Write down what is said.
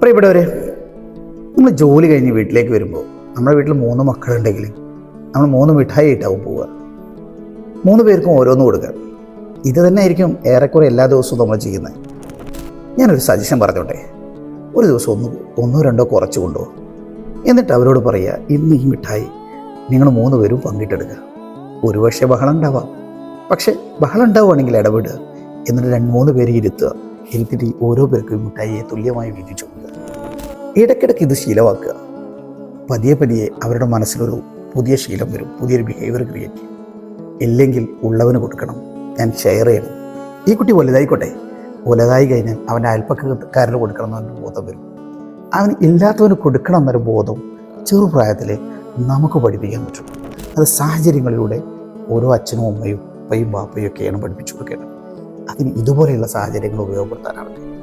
പ്രിയപ്പെട്ടവരെ നമ്മൾ ജോലി കഴിഞ്ഞ് വീട്ടിലേക്ക് വരുമ്പോൾ നമ്മുടെ വീട്ടിൽ മൂന്ന് മക്കളുണ്ടെങ്കിൽ നമ്മൾ മൂന്ന് മിഠായി ഇട്ടാവും പോവുക. മൂന്ന് പേർക്കും ഓരോന്ന് കൊടുക്കുക. ഇത് തന്നെ ആയിരിക്കും ഏറെക്കുറെ എല്ലാ ദിവസവും നമ്മൾ ചെയ്യുന്നത്. ഞാനൊരു സജഷൻ പറഞ്ഞോട്ടെ. ഒരു ദിവസം ഒന്ന് ഒന്നോ രണ്ടോ കുറച്ച് കൊണ്ടുപോകും. എന്നിട്ട് അവരോട് പറയുക ഇന്ന് ഈ മിഠായി നിങ്ങൾ മൂന്ന് പേരും പങ്കിട്ടെടുക്കുക. ഒരു പക്ഷേ ബഹളം ഉണ്ടാവാം. പക്ഷേ ബഹളം ഉണ്ടാവുകയാണെങ്കിൽ ഇടപെടുക. എന്നിട്ട് രണ്ട് മൂന്ന് പേരെ ഇരുത്തുക. ഇരുത്തിട്ട് ഓരോ പേർക്കും മിഠായിയെ തുല്യമായി വീതിച്ചു ഇടയ്ക്കിടയ്ക്ക് ഇത് ശീലമാക്കുക. പതിയെ പതിയെ അവരുടെ മനസ്സിലൊരു പുതിയ ശീലം വരും പുതിയൊരു ബിഹേവിയർ ക്രിയേറ്റ് ചെയ്യും. ഇല്ലെങ്കിൽ ഉള്ളവന് കൊടുക്കണം. ഞാൻ ഷെയർ ചെയ്യണം. ഈ കുട്ടി വലുതായിക്കോട്ടെ. വലുതായി കഴിഞ്ഞാൽ അവന്റെ അയൽപ്പക്കാരന് കൊടുക്കണം എന്നൊരു ബോധം വരും. അവന് ഇല്ലാത്തവന് കൊടുക്കണം എന്നൊരു ബോധം ചെറുപ്രായത്തിൽ നമുക്ക് പഠിപ്പിക്കാൻ പറ്റും. അത് സാഹചര്യങ്ങളിലൂടെ ഓരോ അച്ഛനും അമ്മയും ഉപ്പയും ബാപ്പയും ഒക്കെയാണ് പഠിപ്പിച്ചു കൊടുക്കേണ്ടത്. അതിന് ഇതുപോലെയുള്ള സാഹചര്യങ്ങൾ ഉപയോഗപ്പെടുത്താനാവട്ടെ.